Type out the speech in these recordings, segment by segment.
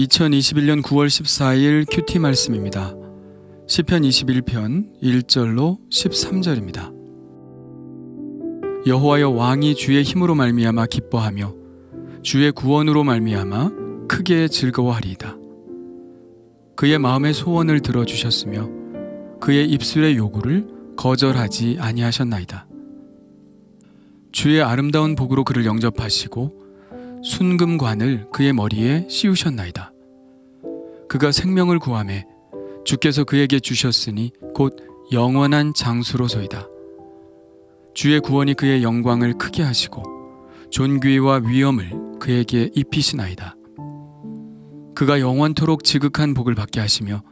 2021년 9월 14일 큐티 말씀입니다. 시편 21편 1절로 13절입니다. 여호와여 왕이 주의 힘으로 말미암아 기뻐하며 주의 구원으로 말미암아 크게 즐거워하리이다. 그의 마음의 소원을 들어 주셨으며 그의 입술의 요구를 거절하지 아니하셨나이다. 주의 아름다운 복으로 그를 영접하시고 순금관을 그의 머리에 씌우셨나이다. 그가 생명을 구함에 주께서 그에게 주셨으니 곧 영원한 장수로소이다. 주의 구원이 그의 영광을 크게 하시고 존귀와 위엄을 그에게 입히시나이다. 그가 영원토록 지극한 복을 받게 하시며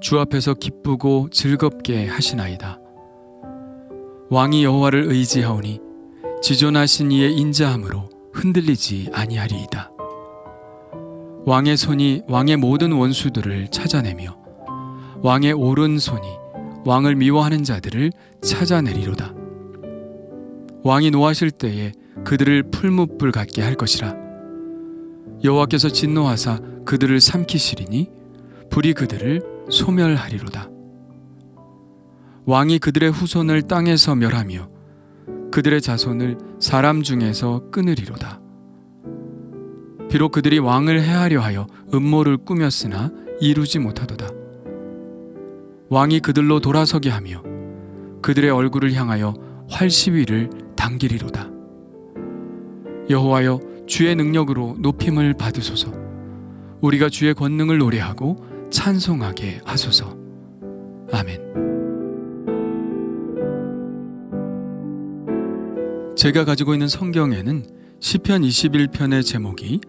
주 앞에서 기쁘고 즐겁게 하시나이다. 왕이 여호와를 의지하오니 지존하신 이의 인자함으로 흔들리지 아니하리이다. 왕의 손이 왕의 모든 원수들을 찾아내며 왕의 오른손이 왕을 미워하는 자들을 찾아내리로다. 왕이 노하실 때에 그들을 풀무불 같게 할 것이라. 여호와께서 진노하사 그들을 삼키시리니 불이 그들을 소멸하리로다. 왕이 그들의 후손을 땅에서 멸하며 그들의 자손을 사람 중에서 끊으리로다. 비록 그들이 왕을 해하려 하여 음모를 꾸몄으나 이루지 못하도다. 왕이 그들로 돌아서게 하며 그들의 얼굴을 향하여 활시위를 당기리로다. 여호와여 주의 능력으로 높임을 받으소서. 우리가 주의 권능을 노래하고 찬송하게 하소서. 아멘. 제가 가지고 있는 성경에는 시편 21편의 제목이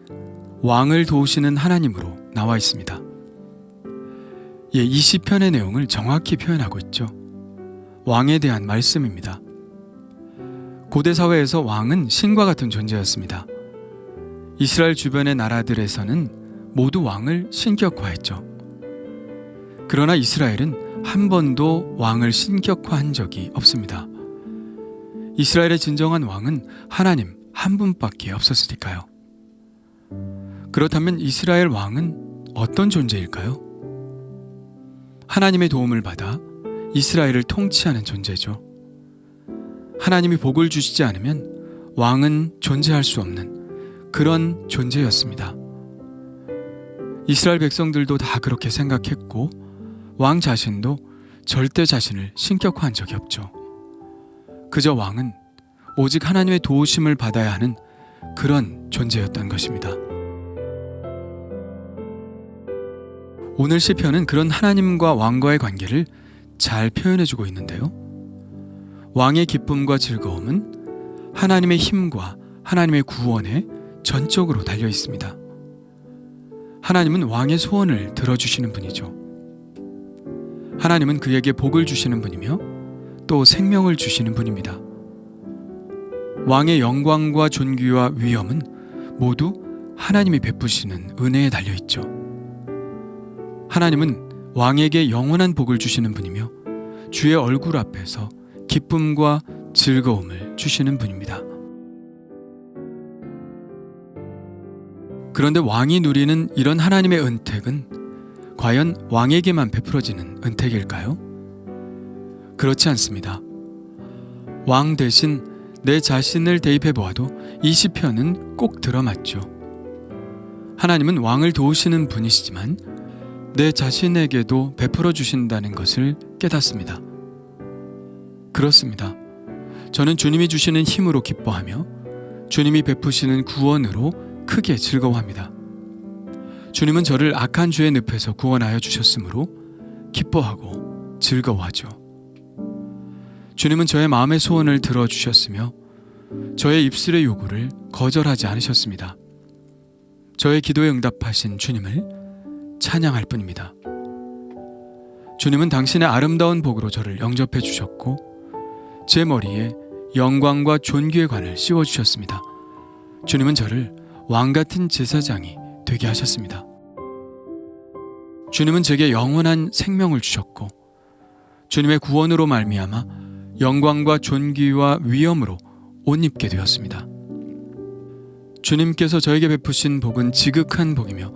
왕을 도우시는 하나님으로 나와 있습니다. 예, 이 시편의 내용을 정확히 표현하고 있죠. 왕에 대한 말씀입니다. 고대 사회에서 왕은 신과 같은 존재였습니다. 이스라엘 주변의 나라들에서는 모두 왕을 신격화했죠. 그러나 이스라엘은 한 번도 왕을 신격화한 적이 없습니다. 이스라엘의 진정한 왕은 하나님 한 분밖에 없었으니까요. 그렇다면 이스라엘 왕은 어떤 존재일까요? 하나님의 도움을 받아 이스라엘을 통치하는 존재죠. 하나님이 복을 주시지 않으면 왕은 존재할 수 없는 그런 존재였습니다. 이스라엘 백성들도 다 그렇게 생각했고 왕 자신도 절대 자신을 신격화한 적이 없죠. 그저 왕은 오직 하나님의 도우심을 받아야 하는 그런 존재였던 것입니다. 오늘 시편은 그런 하나님과 왕과의 관계를 잘 표현해 주고 있는데요. 왕의 기쁨과 즐거움은 하나님의 힘과 하나님의 구원에 전적으로 달려 있습니다. 하나님은 왕의 소원을 들어주시는 분이죠. 하나님은 그에게 복을 주시는 분이며 또 생명을 주시는 분입니다. 왕의 영광과 존귀와 위엄은 모두 하나님이 베푸시는 은혜에 달려 있죠. 하나님은 왕에게 영원한 복을 주시는 분이며 주의 얼굴 앞에서 기쁨과 즐거움을 주시는 분입니다. 그런데 왕이 누리는 이런 하나님의 은택은 과연 왕에게만 베풀어지는 은택일까요? 그렇지 않습니다. 왕 대신 내 자신을 대입해 보아도 이 시편은 꼭 들어맞죠. 하나님은 왕을 도우시는 분이시지만 내 자신에게도 베풀어 주신다는 것을 깨닫습니다. 그렇습니다. 저는 주님이 주시는 힘으로 기뻐하며 주님이 베푸시는 구원으로 크게 즐거워합니다. 주님은 저를 악한 죄의 늪에서 구원하여 주셨으므로 기뻐하고 즐거워하죠. 주님은 저의 마음의 소원을 들어주셨으며 저의 입술의 요구를 거절하지 않으셨습니다. 저의 기도에 응답하신 주님을 찬양할 뿐입니다. 주님은 당신의 아름다운 복으로 저를 영접해 주셨고 제 머리에 영광과 존귀의 관을 씌워 주셨습니다. 주님은 저를 왕 같은 제사장이 되게 하셨습니다. 주님은 제게 영원한 생명을 주셨고 주님의 구원으로 말미암아 영광과 존귀와 위엄으로 옷 입게 되었습니다. 주님께서 저에게 베푸신 복은 지극한 복이며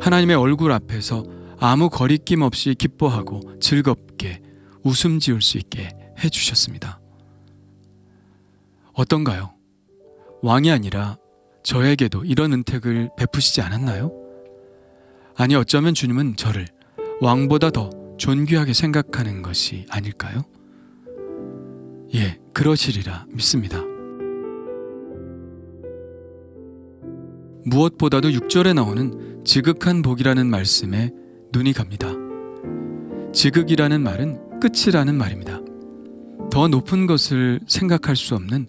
하나님의 얼굴 앞에서 아무 거리낌 없이 기뻐하고 즐겁게 웃음 지을 수 있게 해 주셨습니다. 어떤가요? 왕이 아니라 저에게도 이런 은택을 베푸시지 않았나요? 아니 어쩌면 주님은 저를 왕보다 더 존귀하게 생각하는 것이 아닐까요? 예, 그러시리라 믿습니다. 무엇보다도 6절에 나오는 지극한 복이라는 말씀에 눈이 갑니다. 지극이라는 말은 끝이라는 말입니다. 더 높은 것을 생각할 수 없는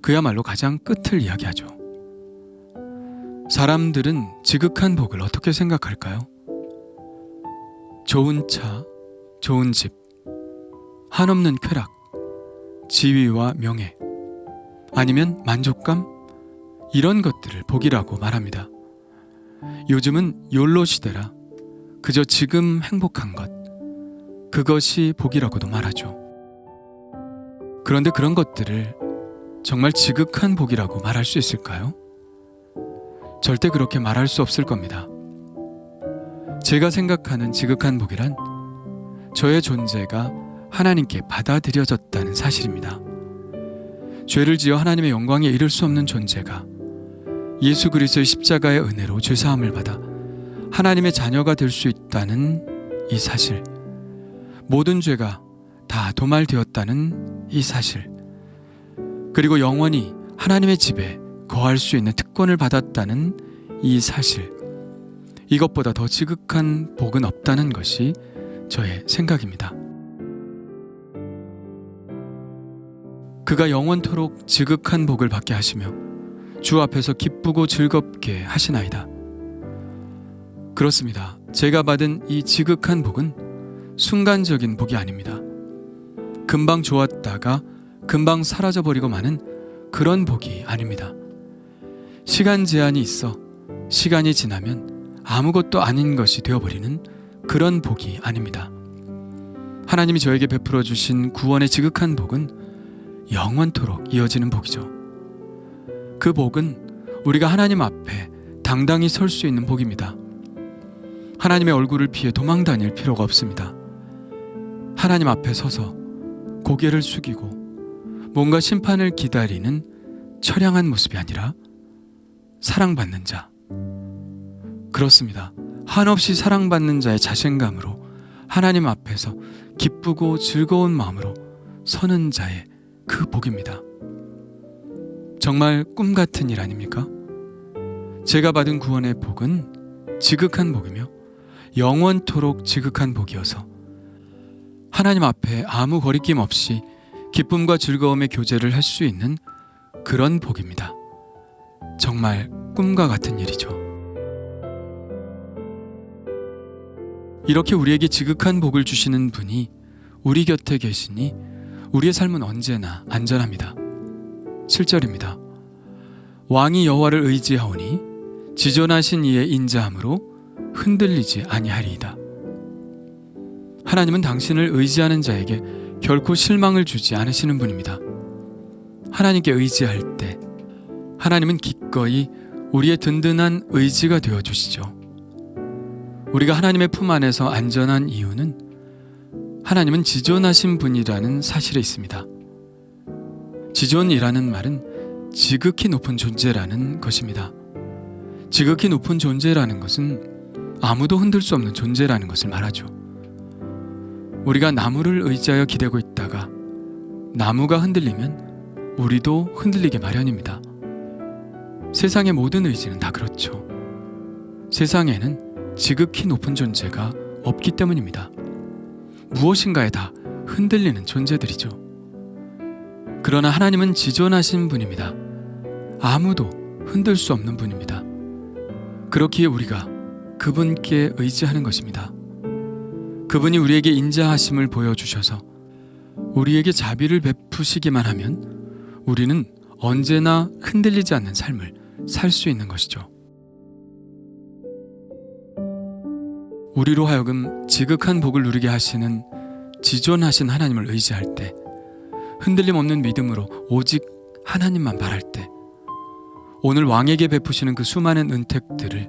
그야말로 가장 끝을 이야기하죠. 사람들은 지극한 복을 어떻게 생각할까요? 좋은 차, 좋은 집, 한없는 쾌락, 지위와 명예, 아니면 만족감? 이런 것들을 복이라고 말합니다. 요즘은 욜로 시대라 그저 지금 행복한 것, 그것이 복이라고도 말하죠. 그런데 그런 것들을 정말 지극한 복이라고 말할 수 있을까요? 절대 그렇게 말할 수 없을 겁니다. 제가 생각하는 지극한 복이란 저의 존재가 하나님께 받아들여졌다는 사실입니다. 죄를 지어 하나님의 영광에 이를 수 없는 존재가 예수 그리스도의 십자가의 은혜로 죄 사함을 받아 하나님의 자녀가 될 수 있다는 이 사실. 모든 죄가 다 도말되었다는 이 사실. 그리고 영원히 하나님의 집에 거할 수 있는 특권을 받았다는 이 사실. 이것보다 더 지극한 복은 없다는 것이 저의 생각입니다. 그가 영원토록 지극한 복을 받게 하시며 주 앞에서 기쁘고 즐겁게 하시나이다. 그렇습니다. 제가 받은 이 지극한 복은 순간적인 복이 아닙니다. 금방 좋았다가 금방 사라져버리고 마는 그런 복이 아닙니다. 시간 제한이 있어 시간이 지나면 아무것도 아닌 것이 되어버리는 그런 복이 아닙니다. 하나님이 저에게 베풀어 주신 구원의 지극한 복은 영원토록 이어지는 복이죠. 그 복은 우리가 하나님 앞에 당당히 설 수 있는 복입니다. 하나님의 얼굴을 피해 도망 다닐 필요가 없습니다. 하나님 앞에 서서 고개를 숙이고 뭔가 심판을 기다리는 처량한 모습이 아니라 사랑받는 자. 그렇습니다. 한없이 사랑받는 자의 자신감으로 하나님 앞에서 기쁘고 즐거운 마음으로 서는 자의 그 복입니다. 정말 꿈 같은 일 아닙니까? 제가 받은 구원의 복은 지극한 복이며 영원토록 지극한 복이어서 하나님 앞에 아무 거리낌 없이 기쁨과 즐거움의 교제를 할 수 있는 그런 복입니다. 정말 꿈과 같은 일이죠. 이렇게 우리에게 지극한 복을 주시는 분이 우리 곁에 계시니 우리의 삶은 언제나 안전합니다. 7절입니다. 왕이 여호와를 의지하오니 지존하신 이의 인자함으로 흔들리지 아니하리이다. 하나님은 당신을 의지하는 자에게 결코 실망을 주지 않으시는 분입니다. 하나님께 의지할 때 하나님은 기꺼이 우리의 든든한 의지가 되어 주시죠. 우리가 하나님의 품 안에서 안전한 이유는 하나님은 지존하신 분이라는 사실에 있습니다. 지존이라는 말은 지극히 높은 존재라는 것입니다. 지극히 높은 존재라는 것은 아무도 흔들 수 없는 존재라는 것을 말하죠. 우리가 나무를 의지하여 기대고 있다가 나무가 흔들리면 우리도 흔들리게 마련입니다. 세상의 모든 의지는 다 그렇죠. 세상에는 지극히 높은 존재가 없기 때문입니다. 무엇인가에 다 흔들리는 존재들이죠. 그러나 하나님은 지존하신 분입니다. 아무도 흔들 수 없는 분입니다. 그렇기에 우리가 그분께 의지하는 것입니다. 그분이 우리에게 인자하심을 보여주셔서 우리에게 자비를 베푸시기만 하면 우리는 언제나 흔들리지 않는 삶을 살 수 있는 것이죠. 우리로 하여금 지극한 복을 누리게 하시는 지존하신 하나님을 의지할 때 흔들림 없는 믿음으로 오직 하나님만 바랄 때 오늘 왕에게 베푸시는 그 수많은 은택들을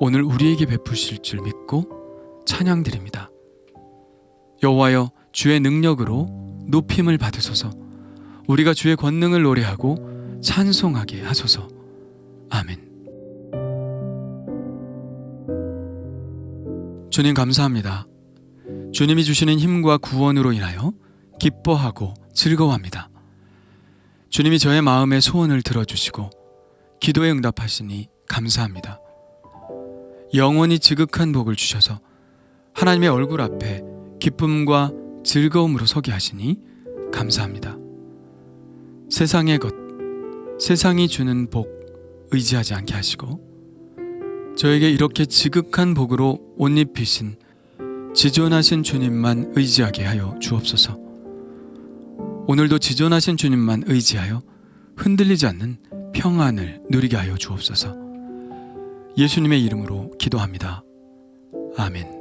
오늘 우리에게 베푸실 줄 믿고 찬양드립니다. 여호와여 주의 능력으로 높임을 받으소서. 우리가 주의 권능을 노래하고 찬송하게 하소서. 아멘. 주님 감사합니다. 주님이 주시는 힘과 구원으로 인하여 기뻐하고 즐거워합니다. 주님이 저의 마음의 소원을 들어주시고 기도에 응답하시니 감사합니다. 영원히 지극한 복을 주셔서 하나님의 얼굴 앞에 기쁨과 즐거움으로 서게 하시니 감사합니다. 세상의 것, 세상이 주는 복 의지하지 않게 하시고 저에게 이렇게 지극한 복으로 옷 입히신 지존하신 주님만 의지하게 하여 주옵소서. 오늘도 지존하신 주님만 의지하여 흔들리지 않는 평안을 누리게 하여 주옵소서. 예수님의 이름으로 기도합니다. 아멘.